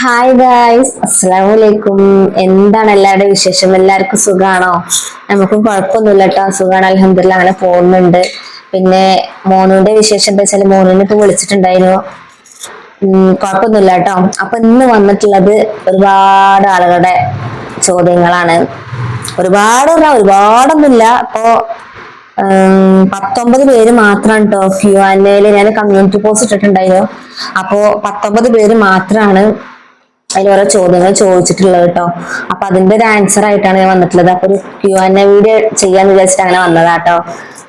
Hi guys അസ്സലാമു അലൈക്കും എന്താണ് എല്ലാവരുടെ വിശേഷം? എല്ലാവർക്കും സുഖാണോ? നമുക്കും കുഴപ്പമൊന്നുമില്ല കേട്ടോ സുഖമാണ് അലഹമില്ല അങ്ങനെ പോകുന്നുണ്ട്. പിന്നെ മോനുവിന്റെ വിശേഷം എന്താ വെച്ചാൽ മോനുവിനെ ഇപ്പൊ വിളിച്ചിട്ടുണ്ടായിരുന്നു. കുഴപ്പമൊന്നുമില്ല കേട്ടോ അപ്പൊ ഇന്ന് വന്നിട്ടുള്ളത് ഒരുപാട് ആളുകളുടെ ചോദ്യങ്ങളാണ്. ഒരുപാട് ഒരുപാടൊന്നുമില്ല. അപ്പോ പത്തൊമ്പത് പേര് മാത്രമാണ് കേട്ടോ. ക്യു ആൻഡേയിൽ ഞാൻ കമ്മ്യൂണിറ്റി പോസ്റ്റ് ഇട്ടിട്ടുണ്ടായിരുന്നു. അപ്പോ പത്തൊമ്പത് പേര് മാത്രമാണ് അതിൽ ഓരോ ചോദ്യങ്ങൾ ചോദിച്ചിട്ടുള്ളത് കേട്ടോ അപ്പൊ അതിന്റെ ഒരു ആൻസർ ആയിട്ടാണ് ഞാൻ വന്നിട്ടുള്ളത്. അപ്പൊ ഒരു ക്യു ആൻഡ് എ വീഡിയോ ചെയ്യാന്ന് വിചാരിച്ചിട്ട് അങ്ങനെ വന്നതാ കേട്ടോ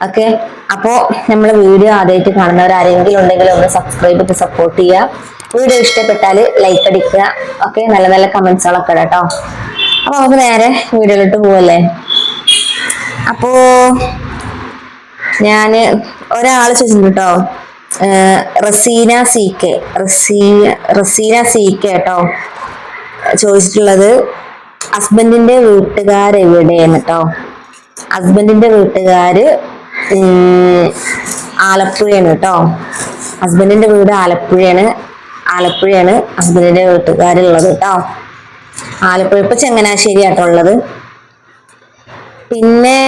ഓക്കെ അപ്പോ നമ്മളെ വീഡിയോ ആദ്യമായിട്ട് കാണുന്നവർ ആരെങ്കിലും ഉണ്ടെങ്കിൽ ഒന്ന് സബ്സ്ക്രൈബ് ചെയ്ത് സപ്പോർട്ട് ചെയ്യുക വീഡിയോ ഇഷ്ടപ്പെട്ടാൽ ലൈക്ക് അടിക്കുക. ഓക്കെ നല്ല നല്ല കമന്റ്സുകളൊക്കെ കേട്ടോ അപ്പൊ നമുക്ക് നേരെ വീഡിയോയിലോട്ട് പോവല്ലേ? അപ്പോ ഞാൻ ഒരാൾ ചോദിച്ചിട്ടുണ്ട് കേട്ടോ Raseena C K. Raseena Raseena C K കേട്ടോ ചോദിച്ചിട്ടുള്ളത് ഹസ്ബൻഡിന്റെ വീട്ടുകാരെവിടെയെന്ന് കേട്ടോ ഹസ്ബൻഡിന്റെ വീട്ടുകാര് ആലപ്പുഴയാണ് കേട്ടോ ഹസ്ബൻഡിന്റെ വീട് ആലപ്പുഴയാണ്. ആലപ്പുഴയാണ് ഹസ്ബൻഡിന്റെ വീട്ടുകാരുള്ളത് കേട്ടോ ആലപ്പുഴ ഇപ്പൊ ചങ്ങനാശ്ശേരി ആട്ടോ ഉള്ളത്. പിന്നെ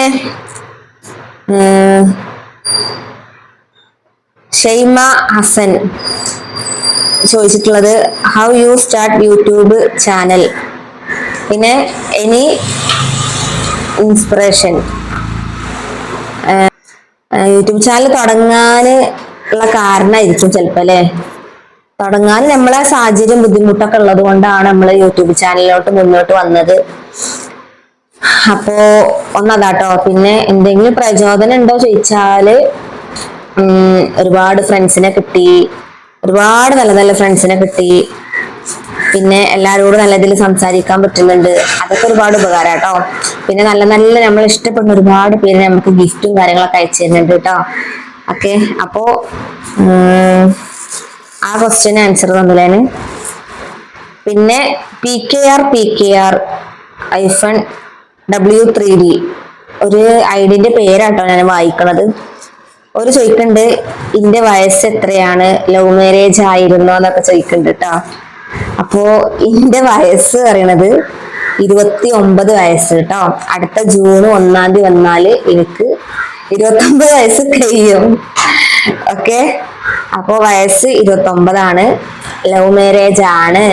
ഷെയ്മ ഹസൻ. ചോദിച്ചിട്ടുള്ളത് how you start YouTube channel പിന്നെ എനി ഇൻസ്പിറേഷൻ യൂട്യൂബ് ചാനൽ തുടങ്ങാൻ ഉള്ള കാരണമായിരിക്കും ചിലപ്പോ അല്ലെ? തുടങ്ങാൻ നമ്മളെ സാഹചര്യം ബുദ്ധിമുട്ടൊക്കെ ഉള്ളത് കൊണ്ടാണ് നമ്മൾ യൂട്യൂബ് ചാനലിലോട്ട് മുന്നോട്ട് വന്നത്. അപ്പോ ഒന്നതാട്ടോ. പിന്നെ എന്തെങ്കിലും പ്രചോദനം ഉണ്ടോ ചോദിച്ചാൽ ഒരുപാട് ഫ്രണ്ട്സിനെ കിട്ടി. ഒരുപാട് നല്ല നല്ല ഫ്രണ്ട്സിനെ കിട്ടി. പിന്നെ എല്ലാവരോടും നല്ല ഇതിൽ സംസാരിക്കാൻ പറ്റുന്നുണ്ട്. അതൊക്കെ ഒരുപാട് ഉപകാരം കേട്ടോ പിന്നെ നല്ല നല്ല നമ്മൾ ഇഷ്ടപ്പെടുന്ന ഒരുപാട് പേര് നമുക്ക് ഗിഫ്റ്റും കാര്യങ്ങളൊക്കെ അയച്ചു തരുന്നുണ്ട് കേട്ടോ ഓക്കെ അപ്പോ ആ ക്വസ്റ്റ്യൻ ആൻസർ തന്നില്ലേന്. പിന്നെ P K R P K R iPhone W three D ഒരു ഐഡിന്റെ പേരാട്ടോ ഞാൻ വായിക്കണത്. ഒരു ചോദിക്കുന്നുണ്ട് ഇന്റെ വയസ്സ് എത്രയാണ്? ലവ് മാരേജ് ആയിരുന്നോ എന്നൊക്കെ ചോദിക്കുന്നുണ്ട് കേട്ടോ അപ്പോ ഇന്റെ വയസ്സ് പറയണത് ഇരുപത്തി ഒമ്പത് വയസ്സ് കേട്ടോ അടുത്ത ജൂൺ ഒന്നാം തീയതി വന്നാൽ എനിക്ക് ഇരുപത്തി ഒമ്പത് വയസ്സ് കഴിയും. ഓക്കെ അപ്പോ വയസ്സ് ഇരുപത്തി ഒമ്പതാണ് ലവ് മാരേജ് ആണ്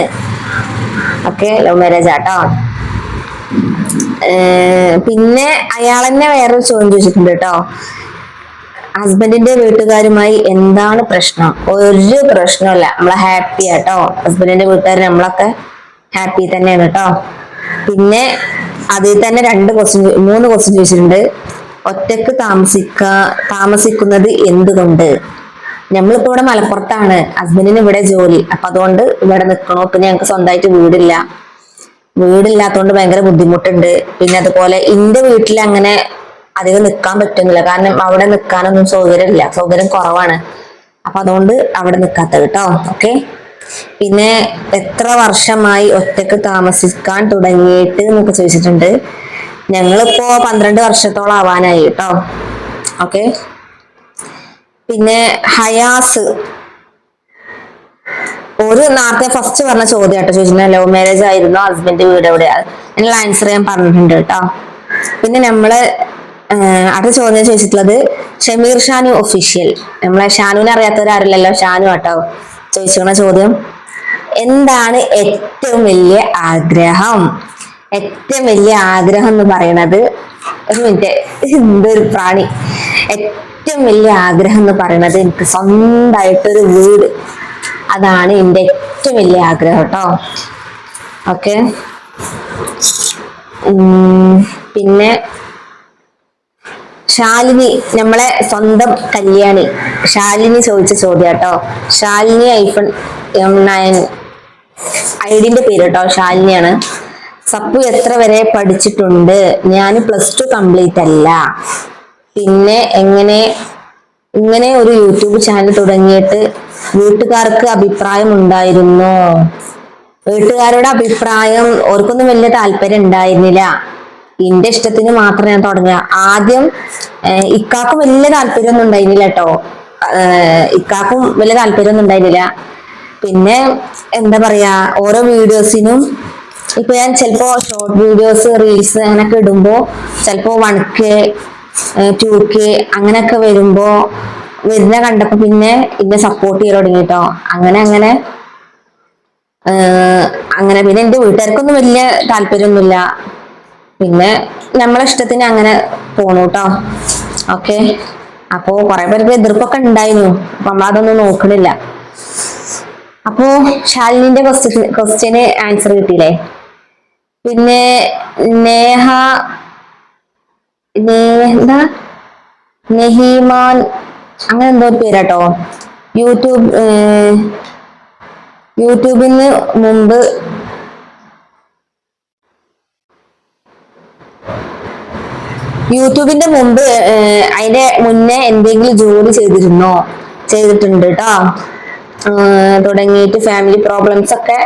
ഓക്കെ ലവ് മാരേജ് ആട്ടോ പിന്നെ അയാൾ തന്നെ വേറൊരു ചോദ്യം ചോദിച്ചിട്ടുണ്ട് കേട്ടോ ഹസ്ബൻഡിന്റെ വീട്ടുകാരുമായി എന്താണ് പ്രശ്നം? ഒരു പ്രശ്നമല്ല നമ്മളെ ഹാപ്പി ആട്ടോ. ഹസ്ബൻഡിന്റെ വീട്ടുകാർ നമ്മളൊക്കെ ഹാപ്പി തന്നെയാണ് കേട്ടോ പിന്നെ അതിൽ തന്നെ രണ്ട് ക്വസ്റ്റ്യൻ മൂന്ന് ക്വസ്റ്റ്യൻ ചോദിച്ചിട്ടുണ്ട്. ഒറ്റയ്ക്ക് താമസിക്ക താമസിക്കുന്നത് എന്തുകൊണ്ട്? നമ്മളിപ്പോ ഇവിടെ മലപ്പുറത്താണ്. ഹസ്ബൻഡിന് ഇവിടെ ജോലി. അപ്പൊ അതുകൊണ്ട് ഇവിടെ നിൽക്കണോ പിന്നെ ഞങ്ങൾക്ക് സ്വന്തമായിട്ട് വീടില്ല. വീടില്ലാത്തതുകൊണ്ട് ഭയങ്കര ബുദ്ധിമുട്ടുണ്ട്. പിന്നെ അതുപോലെ എന്റെ വീട്ടിൽ അങ്ങനെ അധികം നിൽക്കാൻ പറ്റുന്നില്ല. കാരണം അവിടെ നിൽക്കാനൊന്നും സൗകര്യമില്ല. സൗകര്യം കുറവാണ്. അപ്പൊ അതുകൊണ്ട് അവിടെ നിൽക്കാത്ത കേട്ടോ ഓക്കെ പിന്നെ എത്ര വർഷമായി ഒറ്റയ്ക്ക് താമസിക്കാൻ തുടങ്ങിയിട്ട് എന്നൊക്കെ ചോദിച്ചിട്ടുണ്ട്. ഞങ്ങളിപ്പോ പന്ത്രണ്ട് വർഷത്തോളം ആവാനായി കേട്ടോ ഓക്കെ പിന്നെ ഹയാസ്. ഒരു നേരത്തെ ഫസ്റ്റ് പറഞ്ഞ ചോദ്യം കേട്ടോ ചോദിച്ചാൽ ലവ് മാരേജ് ആയിരുന്നു? ഹസ്ബൻഡ് വീട് എവിടെയാണ് അതിനുള്ള ആൻസർ ഞാൻ പറഞ്ഞിട്ടുണ്ട് കേട്ടോ പിന്നെ നമ്മൾ അടുത്ത ചോദ്യം ചോദിച്ചിട്ടുള്ളത് ഷമീർ ഷാനു ഒഫീഷ്യൽ നമ്മളെ ഷാനുവിനെ അറിയാത്തവരാരില്ലല്ലോ ഷാനു ആട്ടോ. ചോദിച്ചിരിക്കുന്ന ചോദ്യം. എന്താണ് ഏറ്റവും വലിയ ആഗ്രഹം? ഏറ്റവും വലിയ ആഗ്രഹം എന്ന് പറയുന്നത് ഒരു മിനിറ്റ് എന്തൊരു പ്രാണി. ഏറ്റവും വലിയ ആഗ്രഹം എന്ന് പറയുന്നത് എനിക്ക് സ്വന്തമായിട്ടൊരു വീട്. അതാണ് എന്റെ ഏറ്റവും വലിയ ആഗ്രഹം കേട്ടോ ഓക്കെ പിന്നെ ശാലിനി നമ്മളെ സ്വന്തം കല്യാണി. ശാലിനി ചോദിച്ച ചോദ്യം കേട്ടോ ശാലിനി ഐഫൺ നയൻ ഐഡിന്റെ പേര് കേട്ടോ ശാലിനിയാണ്. സപ്പു എത്ര വരെ പഠിച്ചിട്ടുണ്ട്? ഞാൻ പ്ലസ് ടു കംപ്ലീറ്റ് അല്ല. പിന്നെ എങ്ങനെ ഇങ്ങനെ ഒരു യൂട്യൂബ് ചാനൽ തുടങ്ങിയിട്ട് വീട്ടുകാർക്ക് അഭിപ്രായം ഉണ്ടായിരുന്നോ. വീട്ടുകാരുടെ അഭിപ്രായം ഓർക്കൊന്നും വലിയ താല്പര്യം ഉണ്ടായിരുന്നില്ല. എന്റെ ഇഷ്ടത്തിന് മാത്രം ഞാൻ തുടങ്ങിയ ആദ്യം ഇക്കാക്കും വലിയ താല്പര്യമൊന്നും ഉണ്ടായിരുന്നില്ല കേട്ടോ. ഇക്കാക്കും വലിയ താല്പര്യമൊന്നും ഉണ്ടായിരുന്നില്ല. പിന്നെ എന്താ പറയാ ഓരോ വീഡിയോസിനും ഇപ്പൊ ഞാൻ ചിലപ്പോ ഷോർട്ട് വീഡിയോസ് റീൽസ് അങ്ങനെയൊക്കെ ഇടുമ്പോ ചിലപ്പോ വൺ കെ ടു കെ അങ്ങനെയൊക്കെ വരുമ്പോ വരുന്ന കണ്ടപ്പോ പിന്നെ ഇന്നെ സപ്പോർട്ട് ചെയ്ത് തുടങ്ങിട്ടോ അങ്ങനെ അങ്ങനെ ഏഹ് അങ്ങനെ. പിന്നെ എന്റെ വീട്ടുകാർക്കൊന്നും വലിയ താല്പര്യമൊന്നുമില്ല. പിന്നെ നമ്മളെ ഇഷ്ടത്തിന് അങ്ങനെ പോണു കേട്ടോ ഓക്കെ അപ്പോ കുറെ പേർക്ക് എതിർപ്പൊക്കെ ഉണ്ടായിരുന്നു അപ്പൊ നമ്മളതൊന്നും നോക്കണില്ല. അപ്പോ ശാലിനിന്റെ ക്വസ്റ്റ്യൻ ക്വസ്റ്റ്യന് ആൻസർ കിട്ടിയില്ലേ? പിന്നെ നേഹ എന്താ? നെഹിമാൻ അങ്ങനെ എന്തോ പേരാട്ടോ. യൂട്യൂബ് യൂട്യൂബിന് മുമ്പ് യൂട്യൂബിന്റെ മുമ്പ് അതിന്റെ മുന്നേ എന്തെങ്കിലും ജോലി ചെയ്തിരുന്നോ? ചെയ്തിട്ടുണ്ട് കേട്ടോ തുടങ്ങിയിട്ട് ഫാമിലി പ്രോബ്ലംസ് ഒക്കെ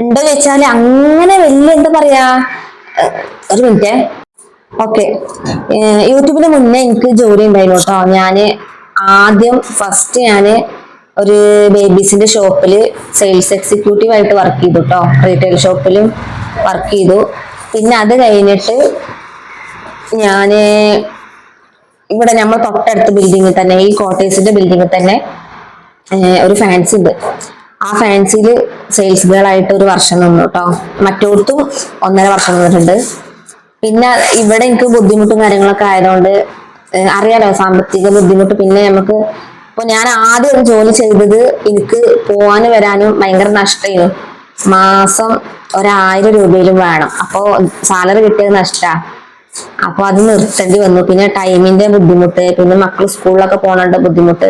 ഉണ്ടോ വെച്ചാൽ അങ്ങനെ വലിയ എന്താ പറയാ ഒരു മിനിറ്റ്. ഓക്കെ യൂട്യൂബിന് മുന്നേ എനിക്ക് ജോലി ഉണ്ടായിരുന്നു കേട്ടോ ഞാൻ ആദ്യം ഫസ്റ്റ് ഞാൻ ഒരു ബേബീസിന്റെ ഷോപ്പിൽ സെയിൽസ് എക്സിക്യൂട്ടീവ് ആയിട്ട് വർക്ക് ചെയ്തു കേട്ടോ റീറ്റെയിൽ ഷോപ്പിലും വർക്ക് ചെയ്തു. പിന്നെ അത് കഴിഞ്ഞിട്ട് ഞാൻ ഇവിടെ നമ്മൾ തൊട്ടടുത്ത ബിൽഡിങ്ങിൽ തന്നെ ഈ കോട്ടേഴ്സിന്റെ ബിൽഡിങ്ങിൽ തന്നെ ഒരു ഫാൻസി ഉണ്ട്. ആ ഫാൻസിയിൽ സെയിൽസ് ഗേൾ ആയിട്ട് ഒരു വർഷം നിന്നു കേട്ടോ മറ്റോടത്തും ഒന്നര വർഷം നിന്നിട്ടുണ്ട്. പിന്നെ ഇവിടെ എനിക്ക് ബുദ്ധിമുട്ടും കാര്യങ്ങളൊക്കെ ആയതുകൊണ്ട് അറിയാലോ സാമ്പത്തിക ബുദ്ധിമുട്ട്. പിന്നെ നമുക്ക് ഇപ്പൊ ഞാൻ ആദ്യം ഒരു ജോലി ചെയ്തത് എനിക്ക് പോവാനും വരാനും ഭയങ്കര നഷ്ടമായിരുന്നു മാസം ഒരായിരം രൂപയിലും വേണം. അപ്പോ സാലറി കിട്ടിയത് നഷ്ടാ. അപ്പൊ അത് നിർത്തേണ്ടി വന്നു. പിന്നെ ടൈമിന്റെ ബുദ്ധിമുട്ട് പിന്നെ മക്കൾ സ്കൂളിലൊക്കെ പോകണുണ്ട് ബുദ്ധിമുട്ട്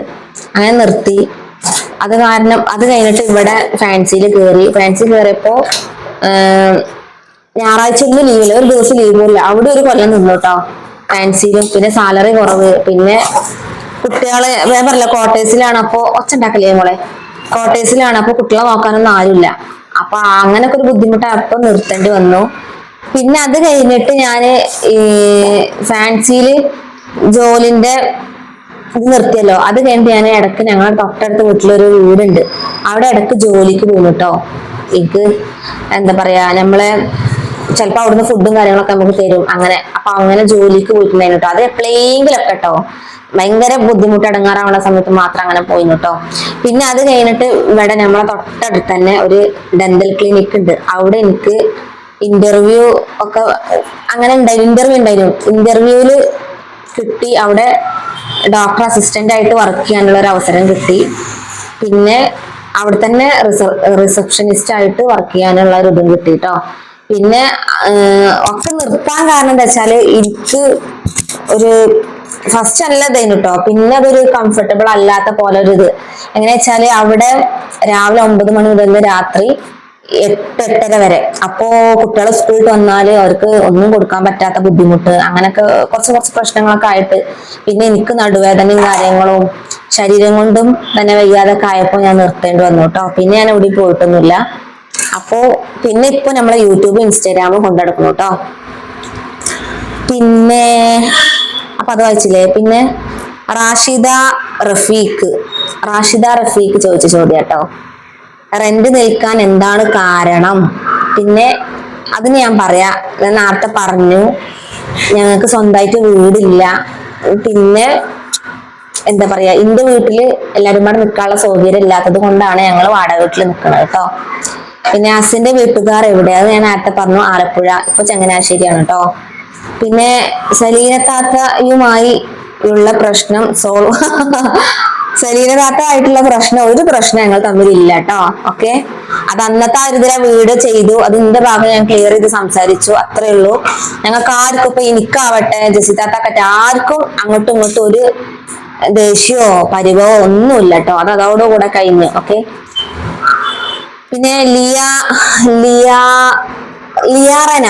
അങ്ങനെ നിർത്തി. അത് കാരണം അത് കഴിഞ്ഞിട്ട് ഇവിടെ ഫാൻസിയിൽ കയറി ഫാൻസി കയറിയപ്പോ ഞായറാഴ്ച ഒന്നും ലീവില്ല. ഒരു ദിവസം ലീവില്ല അവിടെ ഒരു കൊല്ലം നിന്നു കേട്ടോ ഫാൻസിയിലും. പിന്നെ സാലറി കുറവ്. പിന്നെ കുട്ടികളെ ഞാൻ പറയില്ല ക്വാർട്ടേഴ്സിലാണ് അപ്പോ ഒച്ച ഉണ്ടാക്കലേ മോളെ? ക്വാർട്ടേഴ്സിലാണ് അപ്പൊ കുട്ടികളെ നോക്കാനൊന്നും ആരുമില്ല. അപ്പൊ അങ്ങനൊക്കെ ഒരു ബുദ്ധിമുട്ടായപ്പോ നിർത്തേണ്ടി വന്നു. പിന്നെ അത് കഴിഞ്ഞിട്ട് ഞാൻ ഈ ഫാൻസിയിൽ ജോലിന്റെ ഇത് നിർത്തിയല്ലോ. അത് കഴിഞ്ഞിട്ട് ഞാൻ ഇടയ്ക്ക് ഞങ്ങളുടെ തൊട്ടടുത്ത വീട്ടിലൊരു വീടുണ്ട്. അവിടെ ഇടയ്ക്ക് ജോലിക്ക് പോകും കേട്ടോ എനിക്ക് എന്താ പറയാ നമ്മളെ ചിലപ്പോ അവിടുന്ന് ഫുഡും കാര്യങ്ങളൊക്കെ നമുക്ക് തരും. അങ്ങനെ അപ്പൊ അങ്ങനെ ജോലിക്ക് പോയിട്ടുണ്ടായിരുന്നു കേട്ടോ അത് എപ്പോഴെങ്കിലൊക്കെ കേട്ടോ ഭയങ്കര ബുദ്ധിമുട്ട് ഇടങ്ങാറാവുന്ന സമയത്ത് മാത്രം അങ്ങനെ പോയി കേട്ടോ പിന്നെ അത് കഴിഞ്ഞിട്ട് ഇവിടെ നമ്മളെ തൊട്ടടുത്ത് തന്നെ ഒരു ഡെന്റൽ ക്ലിനിക് ഉണ്ട്. അവിടെ എനിക്ക് ഇന്റർവ്യൂ ഒക്കെ അങ്ങനെ ഉണ്ടായിരുന്നു ഇന്റർവ്യൂ ഉണ്ടായിരുന്നു. ഇന്റർവ്യൂവിൽ കിട്ടി അവിടെ ഡോക്ടർ അസിസ്റ്റന്റ് ആയിട്ട് വർക്ക് ചെയ്യാനുള്ള ഒരു അവസരം കിട്ടി. പിന്നെ അവിടെ തന്നെ റിസപ്ഷനിസ്റ്റ് ആയിട്ട് വർക്ക് ചെയ്യാനുള്ള ഒരു ഇതും കിട്ടി കേട്ടോ പിന്നെ ഒക്കെ നിർത്താൻ കാരണം എന്താ വെച്ചാൽ എനിക്ക് ഒരു ഫസ്റ്റ് നല്ല ഇതായിരുന്നു കേട്ടോ പിന്നെ അതൊരു കംഫർട്ടബിൾ അല്ലാത്ത പോലെ ഒരു ഇത്. എങ്ങനെ വെച്ചാൽ അവിടെ രാവിലെ ഒമ്പത് മണി മുതൽ രാത്രി എട്ട് എട്ടര വരെ. അപ്പോ കുട്ടികൾ സ്കൂളിൽ വന്നാൽ അവർക്ക് ഒന്നും കൊടുക്കാൻ പറ്റാത്ത ബുദ്ധിമുട്ട് അങ്ങനൊക്കെ കുറച്ച് കുറച്ച് പ്രശ്നങ്ങളൊക്കെ ആയിട്ട്. പിന്നെ എനിക്ക് നടുവേദനയും കാര്യങ്ങളും ശരീരം കൊണ്ടും തന്നെ വയ്യാതെ ആയപ്പോ ഞാൻ നിർത്തേണ്ടി വന്നു കേട്ടോ പിന്നെ ഞാൻ എവിടെയും പോയിട്ടൊന്നുമില്ല. അപ്പോ പിന്നെ ഇപ്പൊ നമ്മളെ യൂട്യൂബ് ഇൻസ്റ്റാഗ്രാമും കൊണ്ടെടുക്കുന്നു കേട്ടോ പിന്നെ അപ്പൊ അത് വായിച്ചില്ലേ? പിന്നെ റാഷിദ റഫീഖ് റാഷിദ റഫീഖ് ചോദിച്ച ചോദ്യം കേട്ടോ റെന്റ് നിൽക്കാൻ എന്താണ് കാരണം? പിന്നെ അതിന് ഞാൻ പറയാ ഞാൻ നേരത്തെ പറഞ്ഞു ഞങ്ങൾക്ക് സ്വന്തമായിട്ട് വീടില്ല. പിന്നെ എന്താ പറയാ എന്റെ വീട്ടിൽ എല്ലാരും കൂടെ നിൽക്കാനുള്ള സൗകര്യം ഇല്ലാത്തത് കൊണ്ടാണ് ഞങ്ങൾ വാടക വീട്ടിൽ നിൽക്കുന്നത് കേട്ടോ പിന്നെ അസിന്റെ വീട്ടുകാർ എവിടെ? അത് ഞാൻ നേരത്തെ പറഞ്ഞു ആലപ്പുഴ. ഇപ്പൊ ചങ്ങനാശ്ശേരിയാണ് കേട്ടോ പിന്നെ സലീനത്താത്തയുമായി ഉള്ള പ്രശ്നം സോൾവ് ആയിട്ടുള്ള പ്രശ്നം ഒരു പ്രശ്നം ഞങ്ങൾ തമ്മിൽ ഇല്ല കേട്ടോ ഓക്കെ അത് അന്നത്തെ ആ ഒരു വീട് ചെയ്തു. അത് ഭാഗം ഞാൻ ക്ലിയർ ചെയ്ത് സംസാരിച്ചു. അത്രേ ഉള്ളൂ. ഞങ്ങൾക്ക് ആർക്കും ഇപ്പൊ എനിക്കാവട്ടെ ജസിതാത്താക്കട്ടെ ആർക്കും അങ്ങോട്ടും ഇങ്ങോട്ടും ഒരു ദേഷ്യമോ പരിഭവോ ഒന്നുമില്ല കേട്ടോ അത് അതോടുകൂടെ കഴിഞ്ഞു. ഓക്കെ പിന്നെ ലിയ ലിയ ലിയാറന.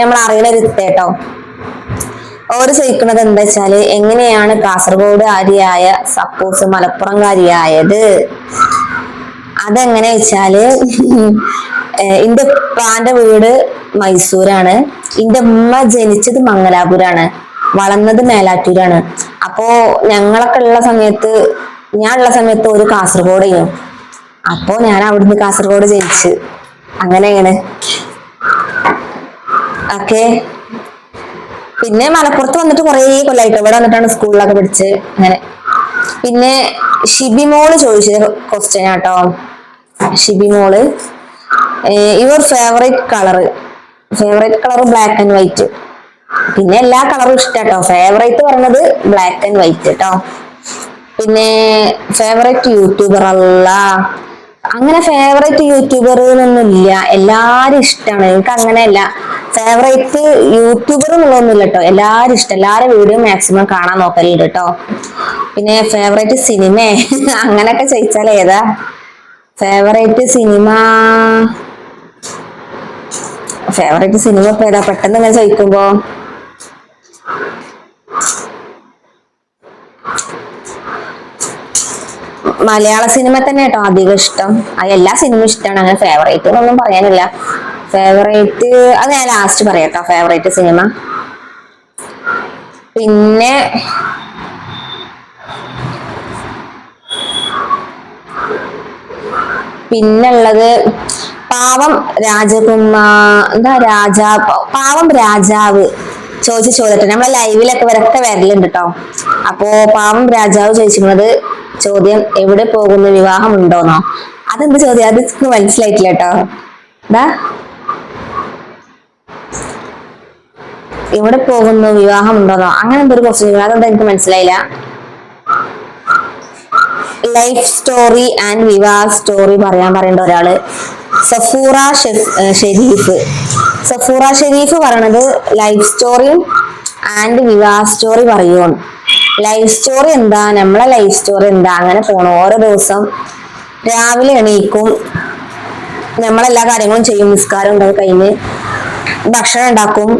നമ്മൾ അറിയണ ഒരു കേട്ടോ ഓര് ചോദിക്കുന്നത് എന്താ വെച്ചാൽ എങ്ങനെയാണ് കാസർഗോഡ് ആരിയായ സപ്പോസ് മലപ്പുറംകാരിയായത്? അതെങ്ങനെ വെച്ചാൽ എന്റെ ഉപ്പാന്റെ വീട് മൈസൂരാണ്. എന്റെ ഉമ്മ ജനിച്ചത് മംഗലാപുരാണ്. വളർന്നത് മേലാറ്റൂരാണ്. അപ്പോ ഞങ്ങളൊക്കെ ഉള്ള സമയത്ത് ഞാൻ ഉള്ള സമയത്ത് ഒരു കാസർഗോഡ് ചെയ്യും അപ്പോ ഞാൻ അവിടുന്ന് കാസർഗോഡ് ജനിച്ചു. അങ്ങനെയാണ്. ഓക്കെ? പിന്നെ മലപ്പുറത്ത് വന്നിട്ട് കുറേ കൊല്ലായിട്ട്. ഇവിടെ വന്നിട്ടാണ് സ്കൂളിലൊക്കെ പഠിച്ച് അങ്ങനെ. പിന്നെ ഷിബിമോൾ ചോദിച്ചത് ക്വസ്റ്റ്യൻ ആട്ടോ Shibimol your favourite colour favourite colour black and white പിന്നെ എല്ലാ കളറും ഇഷ്ടാട്ടോ ഫേവറേറ്റ് പറഞ്ഞത് ബ്ലാക്ക് ആൻഡ് വൈറ്റ് കേട്ടോ പിന്നെ ഫേവറേറ്റ് യൂട്യൂബർ അല്ല അങ്ങനെ ഫേവറേറ്റ് യൂട്യൂബർ എന്നൊന്നും ഇല്ല. എല്ലാരും ഇഷ്ടമാണ് എനിക്ക് അങ്ങനെയല്ല. ഫേവറേറ്റ് യൂട്യൂബർ എന്നുള്ളതൊന്നുമില്ല കേട്ടോ എല്ലാരും ഇഷ്ടം. എല്ലാരും വീഡിയോ മാക്സിമം കാണാൻ നോക്കലുണ്ട് കേട്ടോ പിന്നെ ഫേവറേറ്റ് സിനിമ അങ്ങനെയൊക്കെ ചോദിച്ചാൽ ഏതാ? ഫേവറേറ്റ് സിനിമ ഫേവറേറ്റ് സിനിമ ഇപ്പൊ ഏതാ? പെട്ടെന്ന് ഇങ്ങനെ ചോദിക്കുമ്പോ മലയാള സിനിമ തന്നെ കേട്ടോ അധികം ഇഷ്ടം. എല്ലാ സിനിമയും ഇഷ്ടമാണ് അങ്ങനെ ഫേവറേറ്റ് ഒന്നും പറയാനില്ല. ഫേവറേറ്റ് അത് ഞാൻ ലാസ്റ്റ് പറയാം ഫേവറേറ്റ് സിനിമ. പിന്നെ പിന്നുള്ളത് പാവം രാജകുമാ എന്താ രാജാ പാവം രാജാവ് ചോദിച്ച ചോദിച്ചിട്ട് നമ്മളെ ലൈവിലൊക്കെ വരത്തെ വരലുണ്ട് കേട്ടോ. അപ്പോ പാവം രാജാവ് ചോദിച്ചിരുന്നത് ചോദ്യം എവിടെ പോകുന്ന? വിവാഹം ഉണ്ടോന്നോ? അതെന്ത് ചോദ്യം? അത് മനസ്സിലായിട്ടില്ല കേട്ടോ. എന്താ എവിടെ പോകുന്നു? വിവാഹം ഉണ്ടോന്നോ? അങ്ങനെ എന്തൊരു ക്വസ്റ്റ്യൻ അതെന്താ എനിക്ക് മനസ്സിലായില്ല. ലൈഫ് സ്റ്റോറി ആൻഡ് വിവാഹ സ്റ്റോറി പറയാൻ പറയേണ്ട ഒരാൾ. സഫൂറ ഷെരീഫ്. സഫൂറ ഷെരീഫ് പറയണത് ലൈഫ് സ്റ്റോറിയും ആൻഡ് വിവാഹ സ്റ്റോറി പറയുമെന്ന് ലൈഫ് സ്റ്റോറി എന്താ? നമ്മളെ ലൈഫ് സ്റ്റോറി എന്താ? അങ്ങനെ പോണു. ഓരോ ദിവസം രാവിലെ എണീക്കും. നമ്മളെല്ലാ കാര്യങ്ങളും ചെയ്യും. നിസ്കാരം ഉണ്ടാവും കഴിഞ്ഞ് ഭക്ഷണം ഉണ്ടാക്കും.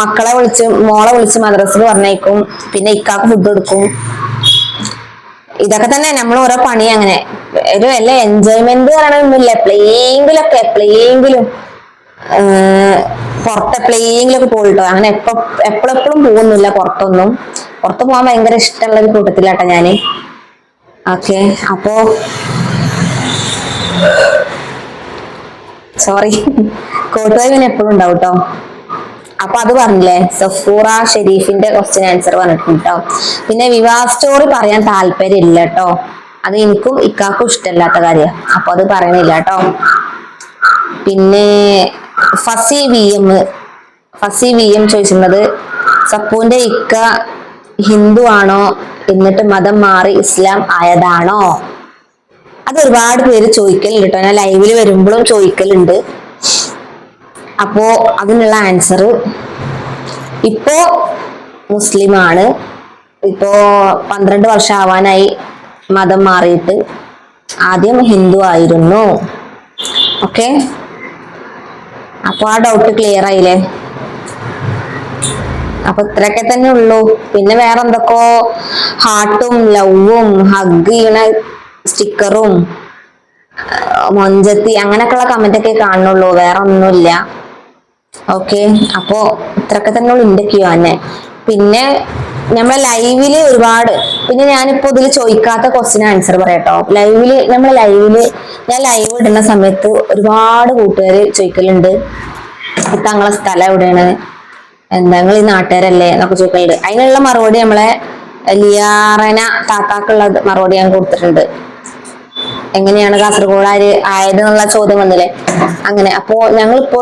മക്കളെ വിളിച്ച് മോളെ വിളിച്ച് മദ്രസയിൽ പറഞ്ഞേക്കും പിന്നെ ഇക്കാക്ക് ഫുഡ് കൊടുക്കും. ഇതൊക്കെ തന്നെ നമ്മൾ ഓരോ പണി അങ്ങനെ. ഒരു വല്ല എൻജോയ്മെന്റ് പറയണമൊന്നുമില്ല എപ്പോഴെങ്കിലൊക്കെ എപ്പോഴെങ്കിലും പുറത്ത് എപ്പോഴെങ്കിലൊക്കെ പോയിട്ടോ അങ്ങനെ എപ്പോ എപ്പോഴെപ്പോഴും പോകുന്നില്ല പുറത്തൊന്നും. പുറത്ത് പോകാൻ ഭയങ്കര ഇഷ്ടമുള്ള ഒരു കൂട്ടത്തിലാട്ടോ ഞാൻ. ഓക്കെ അപ്പോ സോറി കോട്ടുവായി പിന്നെ എപ്പോഴും ഉണ്ടാവും കേട്ടോ അപ്പൊ അത് പറഞ്ഞില്ലേ സഫൂറ ഷെരീഫിന്റെ ക്വസ്റ്റ്യൻ ആൻസർ പറഞ്ഞിട്ടുണ്ട് കേട്ടോ പിന്നെ വിവാഹ സ്റ്റോറി പറയാൻ താല്പര്യം ഇല്ല കേട്ടോ അത് എനിക്കും ഇക്കാക്കും ഇഷ്ടമല്ലാത്ത കാര്യമാണ് അപ്പൊ അത് പറയണില്ല കേട്ടോ പിന്നെ Fazi V M Fazi V M ചോദിച്ചിരുന്നത് സപ്പൂന്റെ ഇക്ക ഹിന്ദു ആണോ എന്നിട്ട് മതം മാറി ഇസ്ലാം ആയതാണോ? അത് ഒരുപാട് പേര് ചോദിക്കലുണ്ട് കേട്ടോ. ഞാൻ ലൈവിൽ വരുമ്പോഴും ചോദിക്കലുണ്ട്. അപ്പോ അതിനുള്ള ആൻസർ ഇപ്പോ മുസ്ലിമാണ്. ഇപ്പോ പന്ത്രണ്ട് വർഷം ആവാനായി മതം മാറിയിട്ട് ആദ്യം ഹിന്ദു ആയിരുന്നു. ഓക്കെ അപ്പൊ ആ ഡൗട്ട് ക്ലിയർ ആയില്ലേ? അപ്പൊ ഇത്രയൊക്കെ തന്നെ ഉള്ളൂ. പിന്നെ വേറെ എന്തൊക്കെയോ ഹാർട്ടും ലവും ഹഗ് ചെയ്യണ സ്റ്റിക്കറും മൊഞ്ചത്തി അങ്ങനെയൊക്കെയുള്ള കമന്റ് ഒക്കെ കാണുന്നുള്ളൂ. വേറെ ഒന്നുമില്ല ഓക്കെ അപ്പോ ഇത്രയൊക്കെ തന്നെ ഉള്ളു എന്റെ ക്യൂ തന്നെ പിന്നെ നമ്മളെ ലൈവിൽ ഒരുപാട് പിന്നെ ഞാനിപ്പോ ഇതിൽ ചോദിക്കാത്ത ക്വസ്റ്റിന് ആൻസർ പറയാട്ടോ. ലൈവിൽ നമ്മളെ ലൈവിൽ ഞാൻ ലൈവ് ഇടുന്ന സമയത്ത് ഒരുപാട് കൂട്ടുകാർ ചോദിക്കലുണ്ട്. തങ്ങളെ സ്ഥലം എവിടെയാണ്? എന്താ നിങ്ങൾ ഈ നാട്ടുകാരല്ലേ എന്നൊക്കെ ചോദിക്കലുണ്ട്. അതിനുള്ള മറുപടി നമ്മളെ ലിയാറന താത്താക്കുള്ള മറുപടി ഞാൻ കൊടുത്തിട്ടുണ്ട്. എങ്ങനെയാണ് കാസർഗോഡാര് ആയത് എന്നുള്ള ചോദ്യം വന്നില്ലേ? അങ്ങനെ. അപ്പോ ഞങ്ങളിപ്പോ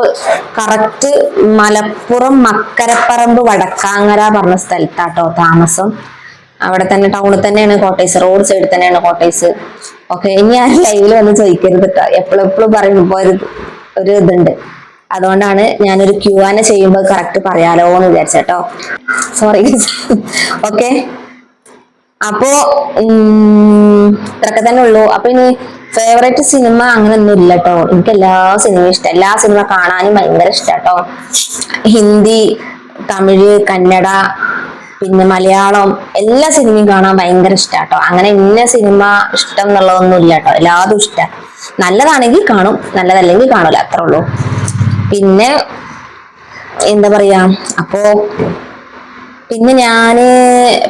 കറക്റ്റ് മലപ്പുറം മക്കരപ്പറമ്പ് വടക്കാങ്ങര പറഞ്ഞ സ്ഥലത്താട്ടോ താമസം. അവിടെ തന്നെ ടൗണിൽ തന്നെയാണ് കോട്ടേസ്. റോഡ് സൈഡിൽ തന്നെയാണ് കോട്ടേസ്. ഓക്കെ ഇനി ആ ലൈവിൽ വന്ന് ചോദിക്കരുത് കേട്ടോ എപ്പോഴും എപ്പോഴും ഒരു ഇതുണ്ട്. അതുകൊണ്ടാണ് ഞാനൊരു ക്യൂ ആനെ ചെയ്യുമ്പോൾ കറക്റ്റ് പറയാലോ എന്ന് വിചാരിച്ചേട്ടോ സോറി ഓക്കെ അപ്പോ ഇത്രക്കെ തന്നെ ഉള്ളൂ. അപ്പൊ ഇനി ഫേവറേറ്റ് സിനിമ അങ്ങനെ ഒന്നും ഇല്ല കേട്ടോ എനിക്ക് എല്ലാ സിനിമയും ഇഷ്ടം. എല്ലാ സിനിമ കാണാനും ഭയങ്കര ഇഷ്ടം കേട്ടോ ഹിന്ദി തമിഴ് കന്നഡ പിന്നെ മലയാളം എല്ലാ സിനിമയും കാണാൻ ഭയങ്കര ഇഷ്ടം കേട്ടോ അങ്ങനെ ഇന്ന സിനിമ ഇഷ്ടം എന്നുള്ളതൊന്നും ഇല്ല കേട്ടോ എല്ലാതും ഇഷ്ടം. നല്ലതാണെങ്കിൽ കാണും. നല്ലതല്ലെങ്കിൽ കാണൂല. അത്രേ ഉള്ളൂ. പിന്നെ എന്താ പറയാ അപ്പോ പിന്നെ ഞാൻ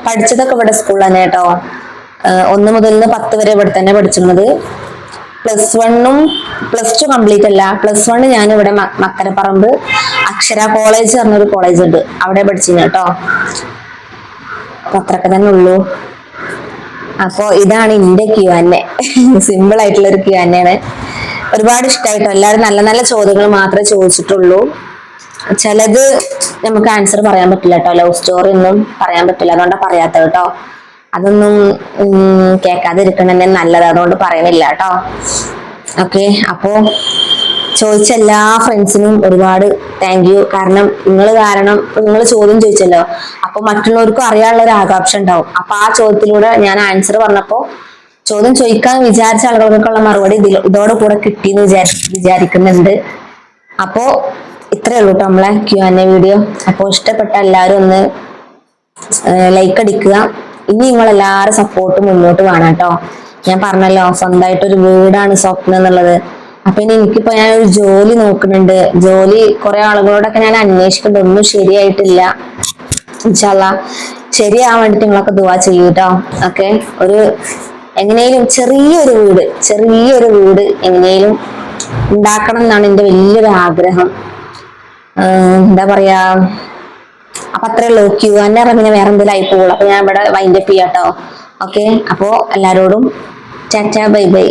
പഠിച്ചതൊക്കെ ഇവിടെ സ്കൂളിൽ തന്നെ കേട്ടോ ഒന്ന് മുതൽ പത്ത് വരെ ഇവിടെ തന്നെ പഠിച്ചിരുന്നത്. പ്ലസ് വണ്ണും പ്ലസ് ടു കംപ്ലീറ്റ് അല്ല. പ്ലസ് വണ് ഞാൻ ഇവിടെ മക്കരപ്പറമ്പ് അക്ഷര കോളേജ് പറഞ്ഞൊരു കോളേജ് ഉണ്ട്. അവിടെ പഠിച്ചിരുന്നു കേട്ടോ അപ്പൊ അത്രയൊക്കെ തന്നെ ഉള്ളൂ. അപ്പോ ഇതാണ് എന്റെ ക്യൂ എന്നെ സിമ്പിൾ ആയിട്ടുള്ള ഒരു ക്യൂ ആണ്. ഒരുപാട് ഇഷ്ടമായിട്ടോ എല്ലാവരും നല്ല നല്ല ചോദ്യങ്ങൾ മാത്രമേ ചോദിച്ചിട്ടുള്ളൂ. ചിലത് നമുക്ക് ആൻസർ പറയാൻ പറ്റില്ല കേട്ടോ. ലവ് സ്റ്റോറി ഒന്നും പറയാൻ പറ്റില്ല. അതുകൊണ്ടാ പറയാത്തത് കേട്ടോ. അതൊന്നും കേൾക്കാതിരിക്കണം തന്നെ നല്ലത്. അതുകൊണ്ട് പറയുന്നില്ല കേട്ടോ. ഓക്കെ അപ്പോ ചോദിച്ച എല്ലാ ഫ്രണ്ട്സിനും ഒരുപാട് താങ്ക് യു കാരണം നിങ്ങൾ കാരണം നിങ്ങൾ ചോദ്യം ചോദിച്ചല്ലോ. അപ്പൊ മറ്റുള്ളവർക്കും അറിയാനുള്ള ഒരു ആകാംക്ഷ ഉണ്ടാവും. അപ്പൊ ആ ചോദ്യത്തിലൂടെ ഞാൻ ആൻസർ പറഞ്ഞപ്പോ ചോദ്യം ചോദിക്കാൻ വിചാരിച്ച ആളുകൾക്കുള്ള മറുപടി ഇതിൽ ഇതോടെ കൂടെ കിട്ടിയെന്ന് വിചാരി വിചാരിക്കുന്നുണ്ട്. അപ്പോ ഇത്രയേ ഉള്ളൂ കേട്ടോ നമ്മളെ ക്യു ആൻ എ വീഡിയോ അപ്പോൾ ഇഷ്ടപ്പെട്ട എല്ലാവരും ഒന്ന് ലൈക്ക് അടിക്കുക. ഇനി നിങ്ങൾ എല്ലാവരും സപ്പോർട്ട് മുന്നോട്ട് വേണം കേട്ടോ ഞാൻ പറഞ്ഞല്ലോ സ്വന്തമായിട്ട് ഒരു വീടാണ് സ്വപ്നം എന്നുള്ളത്. അപ്പൊ ഇനി എനിക്കിപ്പോ ഞാൻ ഒരു ജോലി നോക്കുന്നുണ്ട്. ജോലി കുറെ ആളുകളോടൊക്കെ ഞാൻ അന്വേഷിക്കുന്നുണ്ട്. ഒന്നും ശരിയായിട്ടില്ല. ശരിയാവാൻ വേണ്ടിട്ട് നിങ്ങളൊക്കെ ദുവാ ചെയ്യൂട്ടോ ഓക്കെ? ഒരു എങ്ങനെയും ചെറിയൊരു വീട് ചെറിയൊരു വീട് എങ്ങനെയും ഉണ്ടാക്കണം എന്നാണ് എന്റെ വലിയൊരു ആഗ്രഹം. എന്താ പറയാ അപ്പൊ അത്രേ ഉള്ളൂ. ക്യൂ എന്നെ പിന്നെ വേറെ എന്തെങ്കിലും ആയി പോകുള്ളൂ. അപ്പൊ ഞാൻ ഇവിടെ വൈൻഡപ്പ് ചെയ്യാട്ടോ. ഓക്കെ അപ്പോ എല്ലാരോടും ചാച്ചാ ബൈ ബൈ.